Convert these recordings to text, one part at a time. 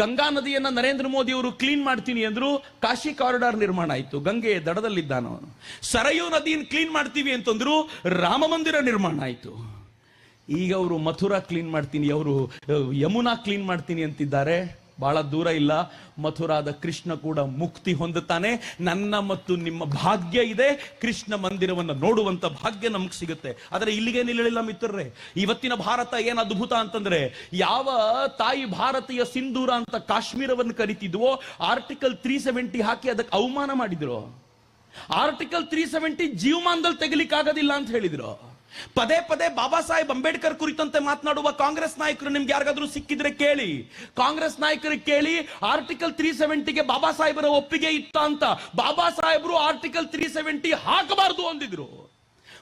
ಗಂಗಾ ನದಿಯನ್ನ ನರೇಂದ್ರ ಮೋದಿ ಅವರು ಕ್ಲೀನ್ ಮಾಡ್ತೀನಿ ಅಂದ್ರು ಕಾಶಿ ಕಾರಿಡಾರ್ ನಿರ್ಮಾಣ ಆಯಿತು. ಗಂಗೆ ದಡದಲ್ಲಿದ್ದಾನ ಅವನು. ಸರಯೂ ನದಿಯನ್ನು ಕ್ಲೀನ್ ಮಾಡ್ತೀವಿ ಅಂತಂದ್ರು ರಾಮ ಮಂದಿರ ನಿರ್ಮಾಣ ಆಯಿತು. ಈಗ ಅವರು ಮಥುರಾ ಕ್ಲೀನ್ ಮಾಡ್ತೀನಿ, ಅವರು ಯಮುನಾ ಕ್ಲೀನ್ ಮಾಡ್ತೀನಿ ಅಂತಿದ್ದಾರೆ. ಬಹಳ ದೂರ ಇಲ್ಲ. ಮಥುರಾದ ಕೃಷ್ಣ ಕೂಡ ಮುಕ್ತಿ ಹೊಂದುತ್ತಾನೆ. ನನ್ನ ಮತ್ತು ನಿಮ್ಮ ಭಾಗ್ಯ ಇದೆ. ಕೃಷ್ಣ ಮಂದಿರವನ್ನು ನೋಡುವಂತ ಭಾಗ್ಯ ನಮ್ಗೆ ಸಿಗುತ್ತೆ. ಆದರೆ ಇಲ್ಲಿಗೆ ನಿಲ್ಲಲಿಲ್ಲ ಮಿತ್ರರೇ. ಇವತ್ತಿನ ಭಾರತ ಏನ್ ಅದ್ಭುತ ಅಂತಂದ್ರೆ, ಯಾವ ತಾಯಿ ಭಾರತೀಯ ಸಿಂಧೂರ ಅಂತ ಕಾಶ್ಮೀರವನ್ನು ಕರಿತಿದ್ವೋ ಆರ್ಟಿಕಲ್ ತ್ರೀ ಸೆವೆಂಟಿ ಹಾಕಿ ಅದಕ್ಕೆ ಅವಮಾನ ಮಾಡಿದ್ರು. ಆರ್ಟಿಕಲ್ ತ್ರೀ ಸೆವೆಂಟಿ ಜೀವಮಾನದಲ್ಲಿ ತೆಗಲಿಕ್ಕಾಗೋದಿಲ್ಲ ಅಂತ ಹೇಳಿದ್ರು. ಪದೇ ಪದೇ ಬಾಬಾ ಸಾಹೇಬ್ ಅಂಬೇಡ್ಕರ್ ಕುರಿತಂತೆ ಮಾತನಾಡುವ ಕಾಂಗ್ರೆಸ್ ನಾಯಕರು ನಿಮ್ಗೆ ಯಾರಿಗಾದ್ರೂ ಸಿಕ್ಕಿದ್ರೆ ಕೇಳಿ. ಕಾಂಗ್ರೆಸ್ ನಾಯಕರಿಗೆ ಕೇಳಿ ಆರ್ಟಿಕಲ್ ತ್ರೀ ಸೆವೆಂಟಿಗೆ ಬಾಬಾ ಸಾಹೇಬರ ಒಪ್ಪಿಗೆ ಇತ್ತ ಅಂತ. ಬಾಬಾ ಸಾಹೇಬರು ಆರ್ಟಿಕಲ್ ತ್ರೀ ಸೆವೆಂಟಿ ಹಾಕಬಾರದು ಅಂದಿದ್ರು.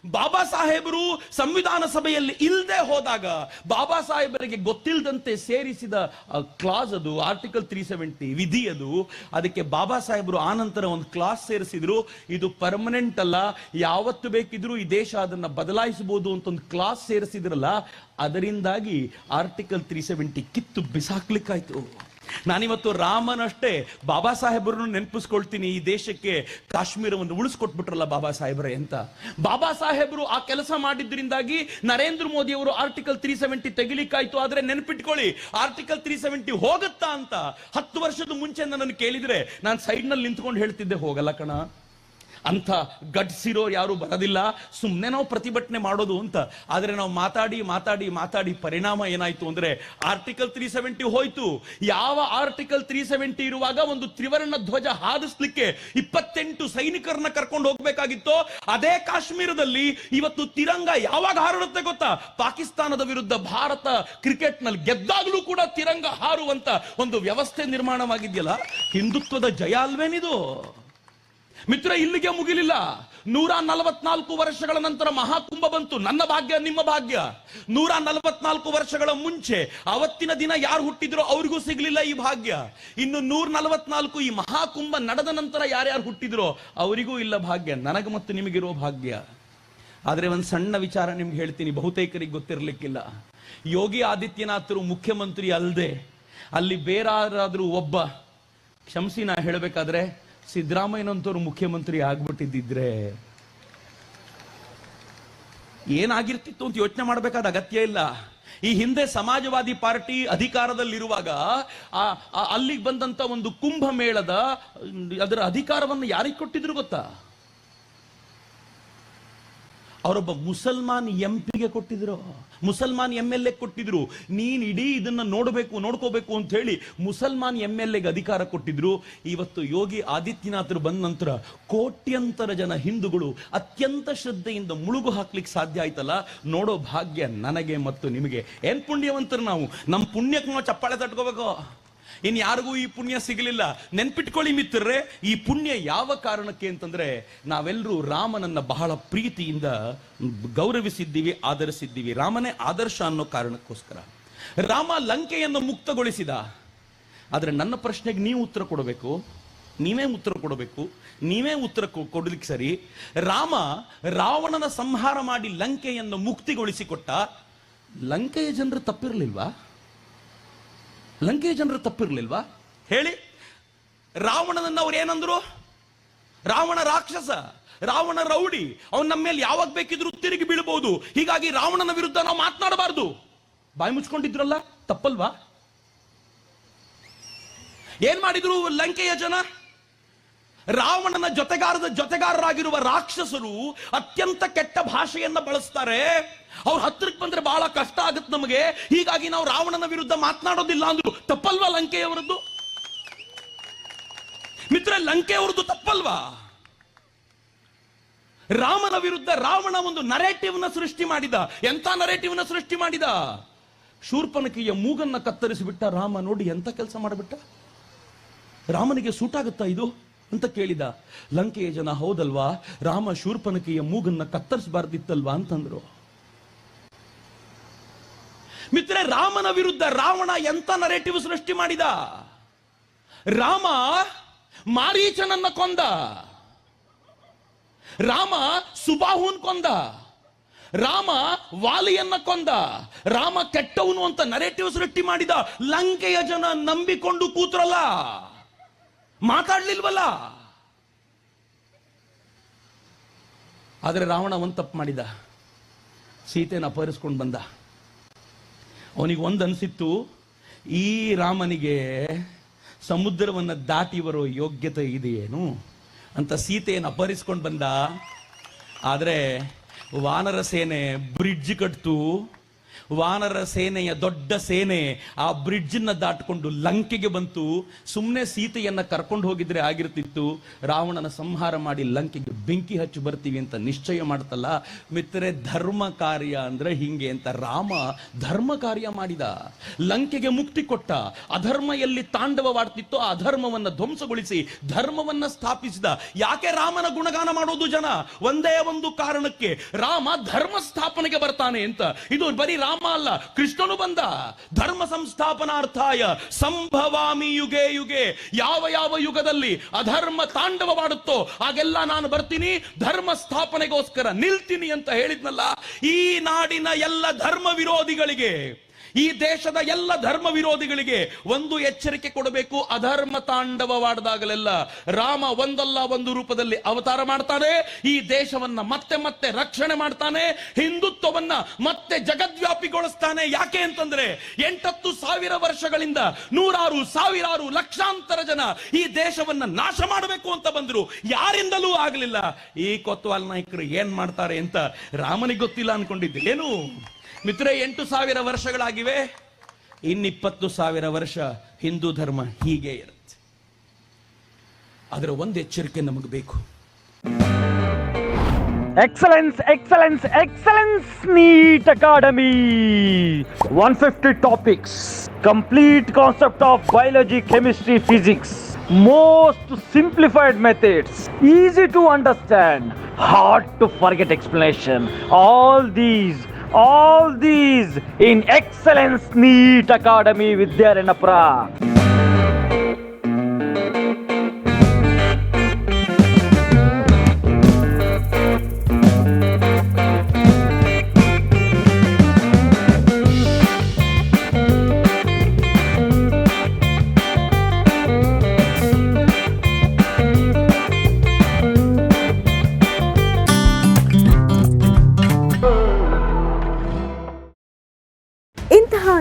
ಬಾಬಾ ಸಾಹೇಬರು ಸಂವಿಧಾನ ಸಭೆಯಲ್ಲಿ ಇಲ್ಲದೆ ಹೋದಾಗ ಬಾಬಾ ಸಾಹೇಬರಿಗೆ ಗೊತ್ತಿಲ್ಲದಂತೆ ಸೇರಿಸಿದ ಕ್ಲಾಸ್ ಅದು ಆರ್ಟಿಕಲ್ ತ್ರೀ ಸೆವೆಂಟಿ ವಿಧಿ ಅದು. ಅದಕ್ಕೆ ಬಾಬಾ ಸಾಹೇಬರು ಆನಂತರ ಒಂದು ಕ್ಲಾಸ್ ಸೇರಿಸಿದ್ರು. ಇದು ಪರ್ಮನೆಂಟ್ ಅಲ್ಲ. ಯಾವತ್ತು ಬೇಕಿದ್ರೂ ಈ ದೇಶ ಅದನ್ನ ಬದಲಾಯಿಸಬಹುದು ಅಂತ ಒಂದು ಕ್ಲಾಸ್ ಸೇರಿಸಿದ್ರಲ್ಲ, ಅದರಿಂದಾಗಿ ಆರ್ಟಿಕಲ್ ತ್ರೀ ಸೆವೆಂಟಿ ಕಿತ್ತು ಬಿಸಾಕ್ಲಿಕ್ಕಾಯ್ತು. ನಾನಿವತ್ತು ರಾಮನಷ್ಟೇ ಬಾಬಾ ಸಾಹೇಬರನ್ನು ನೆನಪಿಸ್ಕೊಳ್ತೀನಿ ಈ ದೇಶಕ್ಕೆ ಕಾಶ್ಮೀರವನ್ನು ಉಳಿಸ್ಕೊಟ್ಬಿಟ್ರಲ್ಲ ಬಾಬಾ ಸಾಹೇಬ್ರೆ ಅಂತ. ಬಾಬಾ ಸಾಹೇಬರು ಆ ಕೆಲಸ ಮಾಡಿದ್ರಿಂದಾಗಿ ನರೇಂದ್ರ ಮೋದಿ ಅವರು ಆರ್ಟಿಕಲ್ ತ್ರೀ ಸೆವೆಂಟಿ ತೆಗಿಲಿಕ್ಕಾಯ್ತು, ಆದ್ರೆ ನೆನಪಿಟ್ಕೊಳ್ಳಿ ಆರ್ಟಿಕಲ್ ತ್ರೀ ಸೆವೆಂಟಿ ಹೋಗುತ್ತಾ ಅಂತ ಹತ್ತು ವರ್ಷದ ಮುಂಚೆ ನನ್ನನ್ನು ಕೇಳಿದ್ರೆ ನಾನು ಸೈಡ್ನಲ್ಲಿ ನಿಂತ್ಕೊಂಡು ಹೇಳ್ತಿದ್ದೆ, ಹೋಗಲ್ಲ ಕಣ. ಅಂತ ಗಟ್ಸಿರೋ ಯಾರು ಬರೋದಿಲ್ಲ. ಸುಮ್ಮನೆ ನಾವು ಪ್ರತಿಭಟನೆ ಮಾಡೋದು ಅಂತ. ಆದ್ರೆ ನಾವು ಮಾತಾಡಿ ಮಾತಾಡಿ ಮಾತಾಡಿ ಪರಿಣಾಮ ಏನಾಯ್ತು ಅಂದ್ರೆ ಆರ್ಟಿಕಲ್ ತ್ರೀ ಸೆವೆಂಟಿ ಹೋಯ್ತು. ಯಾವ ಆರ್ಟಿಕಲ್ ತ್ರೀ ಸೆವೆಂಟಿ ಇರುವಾಗ ಒಂದು ತ್ರಿವರ್ಣ ಧ್ವಜ ಹಾರಿಸ್ಲಿಕ್ಕೆ ಇಪ್ಪತ್ತೆಂಟು ಸೈನಿಕರನ್ನ ಕರ್ಕೊಂಡು ಹೋಗ್ಬೇಕಾಗಿತ್ತೋ. ಅದೇ ಕಾಶ್ಮೀರದಲ್ಲಿ ಇವತ್ತು ತಿರಂಗ ಯಾವಾಗ ಹಾರಡುತ್ತೆ ಗೊತ್ತಾ? ಪಾಕಿಸ್ತಾನದ ವಿರುದ್ಧ ಭಾರತ ಕ್ರಿಕೆಟ್ನಲ್ಲಿ ಗೆದ್ದಾಗಲೂ ಕೂಡ ತಿರಂಗ ಹಾರುವಂತ ಒಂದು ವ್ಯವಸ್ಥೆ ನಿರ್ಮಾಣವಾಗಿದೆಯಲ್ಲ? ಹಿಂದುತ್ವದ ಜಯ ಅಲ್ವೇನಿದು? ಮಿತ್ರ, ಇಲ್ಲಿಗೆ ಮುಗಿಲಿಲ್ಲ. ನೂರ ನಲವತ್ನಾಲ್ಕು ವರ್ಷಗಳ ನಂತರ ಮಹಾಕುಂಭ ಬಂತು. ನನ್ನ ಭಾಗ್ಯ, ನಿಮ್ಮ ಭಾಗ್ಯ. ನೂರ ನಲವತ್ನಾಲ್ಕು ವರ್ಷಗಳ ಮುಂಚೆ ಅವತ್ತಿನ ದಿನ ಯಾರು ಹುಟ್ಟಿದ್ರೋ ಅವ್ರಿಗೂ ಸಿಗ್ಲಿಲ್ಲ ಈ ಭಾಗ್ಯ. ಇನ್ನು ನೂರ ನಲವತ್ನಾಲ್ಕು ಈ ಮಹಾಕುಂಭ ನಡೆದ ನಂತರ ಯಾರ್ಯಾರು ಹುಟ್ಟಿದ್ರೋ ಅವರಿಗೂ ಇಲ್ಲ ಭಾಗ್ಯ. ನನಗೆ ಮತ್ತು ನಿಮಗಿರೋ ಭಾಗ್ಯ. ಆದರೆ ಒಂದು ಸಣ್ಣ ವಿಚಾರ ನಿಮ್ಗೆ ಹೇಳ್ತೀನಿ, ಬಹುತೇಕರಿಗೆ ಗೊತ್ತಿರಲಿಕ್ಕಿಲ್ಲ. ಯೋಗಿ ಆದಿತ್ಯನಾಥರು ಮುಖ್ಯಮಂತ್ರಿ ಅಲ್ಲದೆ ಅಲ್ಲಿ ಬೇರಾದ್ರೂ ಒಬ್ಬ, ಕ್ಷಮಿಸಿ ನಾ ಹೇಳಬೇಕಾದ್ರೆ ಸಿದ್ದರಾಮಯ್ಯನಂತವ್ರು ಮುಖ್ಯಮಂತ್ರಿ ಆಗ್ಬಿಟ್ಟಿದ್ದಿದ್ರೆ ಏನಾಗಿರ್ತಿತ್ತು ಅಂತ ಯೋಚನೆ ಮಾಡಬೇಕಾದ ಅಗತ್ಯ ಇಲ್ಲ. ಈ ಹಿಂದೆ ಸಮಾಜವಾದಿ ಪಾರ್ಟಿ ಅಧಿಕಾರದಲ್ಲಿರುವಾಗ ಆ ಅಲ್ಲಿಗೆ ಬಂದಂತ ಒಂದು ಕುಂಭಮೇಳದ, ಅದರ ಅಧಿಕಾರವನ್ನು ಯಾರಿಗೆ ಕೊಟ್ಟಿದ್ರು ಗೊತ್ತಾ? ಅವರೊಬ್ಬ ಮುಸಲ್ಮಾನ್ ಎಂಪಿಗೆ ಕೊಟ್ಟಿದ್ರು. ಮುಸಲ್ಮಾನ್ ಎಂ ಎಲ್ ಎ ಕೊಟ್ಟಿದ್ರು. ನೀನ್ ಇಡೀ ಇದನ್ನ ನೋಡಬೇಕು, ನೋಡ್ಕೋಬೇಕು ಅಂತ ಹೇಳಿ ಮುಸಲ್ಮಾನ್ ಎಂ ಎಲ್ ಎಗೆ ಅಧಿಕಾರ ಕೊಟ್ಟಿದ್ರು. ಇವತ್ತು ಯೋಗಿ ಆದಿತ್ಯನಾಥರು ಬಂದ ನಂತರ ಕೋಟ್ಯಂತರ ಜನ ಹಿಂದೂಗಳು ಅತ್ಯಂತ ಶ್ರದ್ಧೆಯಿಂದ ಮುಳುಗು ಹಾಕ್ಲಿಕ್ಕೆ ಸಾಧ್ಯ ಆಯ್ತಲ್ಲ? ನೋಡೋ ಭಾಗ್ಯ ನನಗೆ ಮತ್ತು ನಿಮಗೆ. ಏನ್ ಪುಣ್ಯವಂತರು ನಾವು? ನಮ್ಮ ಪುಣ್ಯಕ್ಕೆ ನಾವು ಚಪ್ಪಾಳೆ ತಟ್ಕೋಬೇಕು. ಇನ್ ಯಾರಿಗೂ ಈ ಪುಣ್ಯ ಸಿಗಲಿಲ್ಲ. ನೆನ್ಪಿಟ್ಕೊಳ್ಳಿ ಮಿತ್ರರೇ, ಈ ಪುಣ್ಯ ಯಾವ ಕಾರಣಕ್ಕೆ ಅಂತಂದ್ರೆ ನಾವೆಲ್ಲರೂ ರಾಮನನ್ನ ಬಹಳ ಪ್ರೀತಿಯಿಂದ ಗೌರವಿಸಿದ್ದೀವಿ, ಆಧರಿಸಿದ್ದೀವಿ. ರಾಮನೇ ಆದರ್ಶ ಅನ್ನೋ ಕಾರಣಕ್ಕೋಸ್ಕರ. ರಾಮ ಲಂಕೆಯನ್ನು ಮುಕ್ತಗೊಳಿಸಿದ. ಆದರೆ ನನ್ನ ಪ್ರಶ್ನೆಗೆ ನೀವು ಉತ್ತರ ಕೊಡಬೇಕು, ನೀವೇ ಉತ್ತರ ಕೊಡಬೇಕು, ನೀವೇ ಉತ್ತರ ಕೊಡಲಿಕ್ಕೆ ಸರಿ. ರಾಮ ರಾವಣನ ಸಂಹಾರ ಮಾಡಿ ಲಂಕೆಯನ್ನು ಮುಕ್ತಿಗೊಳಿಸಿಕೊಟ್ಟ. ಲಂಕೆಯ ಜನರು ತಪ್ಪಿರಲಿಲ್ವಾ? ಲಂಕೆಯ ಜನರು ತಪ್ಪಿರಲಿಲ್ವಾ? ಹೇಳಿ. ರಾವಣನನ್ನು ಅವ್ರು ಏನಂದ್ರು? ರಾವಣ ರಾಕ್ಷಸ, ರಾವಣ ರೌಡಿ, ಅವನ್ ನಮ್ಮ ಮೇಲೆ ಯಾವಾಗ ಬೇಕಿದ್ರು ತಿರುಗಿ ಬೀಳ್ಬಹುದು ಹೀಗಾಗಿ ರಾವಣನ ವಿರುದ್ಧ ನಾವು ಮಾತನಾಡಬಾರ್ದು. ಬಾಯಿ ಮುಚ್ಕೊಂಡಿದ್ರಲ್ಲ? ತಪ್ಪಲ್ವಾ? ಏನ್ ಮಾಡಿದ್ರು ಲಂಕೆಯ ಜನ? ರಾವಣನ ಜೊತೆಗಾರದ ಜೊತೆಗಾರರಾಗಿರುವ ರಾಕ್ಷಸರು ಅತ್ಯಂತ ಕೆಟ್ಟ ಭಾಷೆಯನ್ನ ಬಳಸ್ತಾರೆ. ಅವ್ರ ಹತ್ತಿರಕ್ಕೆ ಬಂದ್ರೆ ಬಹಳ ಕಷ್ಟ ಆಗುತ್ತೆ ನಮಗೆ. ಹೀಗಾಗಿ ನಾವು ರಾವಣನ ವಿರುದ್ಧ ಮಾತನಾಡೋದಿಲ್ಲ ಅಂದ್ರು. ತಪ್ಪಲ್ವಾ ಲಂಕೆಯವರದ್ದು? ಮಿತ್ರ ಲಂಕೆಯವರದ್ದು ತಪ್ಪಲ್ವಾ? ರಾಮನ ವಿರುದ್ಧ ರಾವಣ ಒಂದು ನರೇಟಿವ್ನ ಸೃಷ್ಟಿ ಮಾಡಿದ. ಎಂತ ನರೇಟಿವ್ನ ಸೃಷ್ಟಿ ಮಾಡಿದ? ಶೂರ್ಪನಕಿಯ ಮೂಗನ್ನ ಕತ್ತರಿಸಿಬಿಟ್ಟ ರಾಮ ನೋಡಿ ಎಂತ ಕೆಲಸ ಮಾಡಿಬಿಟ್ಟ? ರಾಮನಿಗೆ ಸೂಟಾಗುತ್ತಾ ಇದು? ಅಂತ ಕೇಳಿದ. ಲಂಕೆಯ ಜನ ಹೌದಲ್ವಾ? ರಾಮ ಶೂರ್ಪನಕಿಯ ಮೂಗನ್ನ ಕತ್ತರಿಸಬಾರ್ದಿತ್ತಲ್ವಾ ಅಂತಂದ್ರು. ಮಿತ್ರ ರಾಮನ ವಿರುದ್ಧ ರಾವಣ ಎಂತ ನರೇಟಿವ್ ಸೃಷ್ಟಿ ಮಾಡಿದ? ರಾಮ ಮಾರೀಚನನ್ನ ಕೊಂದ. ರಾಮ ಸುಬಾಹುನ್ ಕೊಂದ. ರಾಮ ವಾಲಿಯನ್ನ ಕೊಂದ. ರಾಮ ಕೆಟ್ಟವನು ಅಂತ ನರೇಟಿವ್ ಸೃಷ್ಟಿ ಮಾಡಿದ. ಲಂಕೆಯ ಜನ ನಂಬಿಕೊಂಡು ಕೂತ್ರಲ್ಲ. ಮಾತಾಡ್ಲಿಲ್ವಲ್ಲ? ಆದರೆ ರಾವಣ ಒಂದು ತಪ್ಪು ಮಾಡಿದ. ಸೀತೆನ ಅಪಹರಿಸ್ಕೊಂಡು ಬಂದ. ಅವನಿಗೆ ಒಂದು ಅನಿಸಿತ್ತು, ಈ ರಾಮನಿಗೆ ಸಮುದ್ರವನ್ನು ದಾಟಿ ಬರೋ ಯೋಗ್ಯತೆ ಇದೆಯೇನು? ಅಂತ ಸೀತೆಯನ್ನು ಅಪಹರಿಸ್ಕೊಂಡು ಬಂದ. ಆದರೆ ವಾನರ ಸೇನೆ ಬ್ರಿಡ್ಜ್ ಕಟ್ತು. ವಾನರ ಸೇನೆಯ ದೊಡ್ಡ ಸೇನೆ ಆ ಬ್ರಿಡ್ಜನ್ನ ದಾಟಿಕೊಂಡು ಲಂಕೆಗೆ ಬಂತು. ಸುಮ್ಮನೆ ಸೀತೆಯನ್ನ ಕರ್ಕೊಂಡು ಹೋಗಿದ್ರೆ ಆಗಿರ್ತಿತ್ತು. ರಾವಣನ ಸಂಹಾರ ಮಾಡಿ ಲಂಕೆಗೆ ಬೆಂಕಿ ಹಚ್ಚಿ ಬರ್ತೀವಿ ಅಂತ ನಿಶ್ಚಯ ಮಾಡ್ತಲ್ಲ. ಮಿತ್ರರೆ, ಧರ್ಮ ಕಾರ್ಯ ಅಂದ್ರೆ ಹಿಂಗೆ ಅಂತ ರಾಮ ಧರ್ಮ ಕಾರ್ಯ ಮಾಡಿದ. ಲಂಕೆಗೆ ಮುಕ್ತಿ ಕೊಟ್ಟ. ಅಧರ್ಮ ಎಲ್ಲಿ ತಾಂಡವವಾಡ್ತಿತ್ತೋ ಆ ಅಧರ್ಮವನ್ನ ಧ್ವಂಸಗೊಳಿಸಿ ಧರ್ಮವನ್ನ ಸ್ಥಾಪಿಸಿದ. ಯಾಕೆ ರಾಮನ ಗುಣಗಾನ ಮಾಡೋದು ಜನ? ಒಂದೇ ಒಂದು ಕಾರಣಕ್ಕೆ ರಾಮ ಧರ್ಮ ಸ್ಥಾಪನೆಗೆ ಬರ್ತಾನೆ ಅಂತ. ಇದು ಬರೀ ರಾಮ ಅಲ್ಲ, ಕೃಷ್ಣನು ಬಂದ. ಧರ್ಮ ಸಂಸ್ಥಾಪನಾರ್ಥಾಯ ಸಂಭವಾಮಿ ಯುಗೆ ಯುಗೆ. ಯಾವ ಯಾವ ಯುಗದಲ್ಲಿ ಅಧರ್ಮ ತಾಂಡವವಾಡುತ್ತೋ ಹಾಗೆಲ್ಲ ನಾನು ಬರ್ತೀನಿ, ಧರ್ಮ ಸ್ಥಾಪನೆಗೋಸ್ಕರ ನಿಲ್ತೀನಿ ಅಂತ ಹೇಳಿದ್ನಲ್ಲ, ಈ ನಾಡಿನ ಎಲ್ಲ ಧರ್ಮ ವಿರೋಧಿಗಳಿಗೆ ಈ ದೇಶದ ಎಲ್ಲ ಧರ್ಮ ವಿರೋಧಿಗಳಿಗೆ ಒಂದು ಎಚ್ಚರಿಕೆ ಕೊಡಬೇಕು. ಅಧರ್ಮ ತಾಂಡವವಾಡದಾಗಲೆಲ್ಲ ರಾಮ ಒಂದಲ್ಲ ಒಂದು ರೂಪದಲ್ಲಿ ಅವತಾರ ಮಾಡ್ತಾನೆ. ಈ ದೇಶವನ್ನ ಮತ್ತೆ ಮತ್ತೆ ರಕ್ಷಣೆ ಮಾಡ್ತಾನೆ. ಹಿಂದುತ್ವವನ್ನ ಮತ್ತೆ ಜಗದ್ವ್ಯಾಪಿಗೊಳಿಸ್ತಾನೆ. ಯಾಕೆ ಅಂತಂದ್ರೆ ಎಂಟತ್ತು ಸಾವಿರ ವರ್ಷಗಳಿಂದ ನೂರಾರು ಸಾವಿರಾರು ಲಕ್ಷಾಂತರ ಜನ ಈ ದೇಶವನ್ನ ನಾಶ ಮಾಡಬೇಕು ಅಂತ ಬಂದ್ರು. ಯಾರಿಂದಲೂ ಆಗಲಿಲ್ಲ. ಈ ಕೊತ್ವಾಲ್ ನಾಯಕರು ಏನ್ ಮಾಡ್ತಾರೆ ಅಂತ ರಾಮನಿಗೆ ಗೊತ್ತಿಲ್ಲ ಅನ್ಕೊಂಡಿದ್ದೆ ಏನು ಮಿತ್ರ ಎಂಟು ಸಾವಿರ ವರ್ಷಗಳಾಗಿವೆ. ಇನ್ನಿಪ್ಪತ್ತು ಸಾವಿರ ವರ್ಷ ಹಿಂದೂ ಧರ್ಮ ಹೀಗೆ ಇರುತ್ತೆ. ಅದರ ಒಂದು ಎಚ್ಚರಿಕೆ ನಮಗೆ ಬೇಕು. Excellence excellence excellence NEET academy one fifty topics complete concept of biology chemistry physics Most simplified methods, easy to understand, hard to forget explanation. All these, all these in Excellence NEET Academy with their Enapra.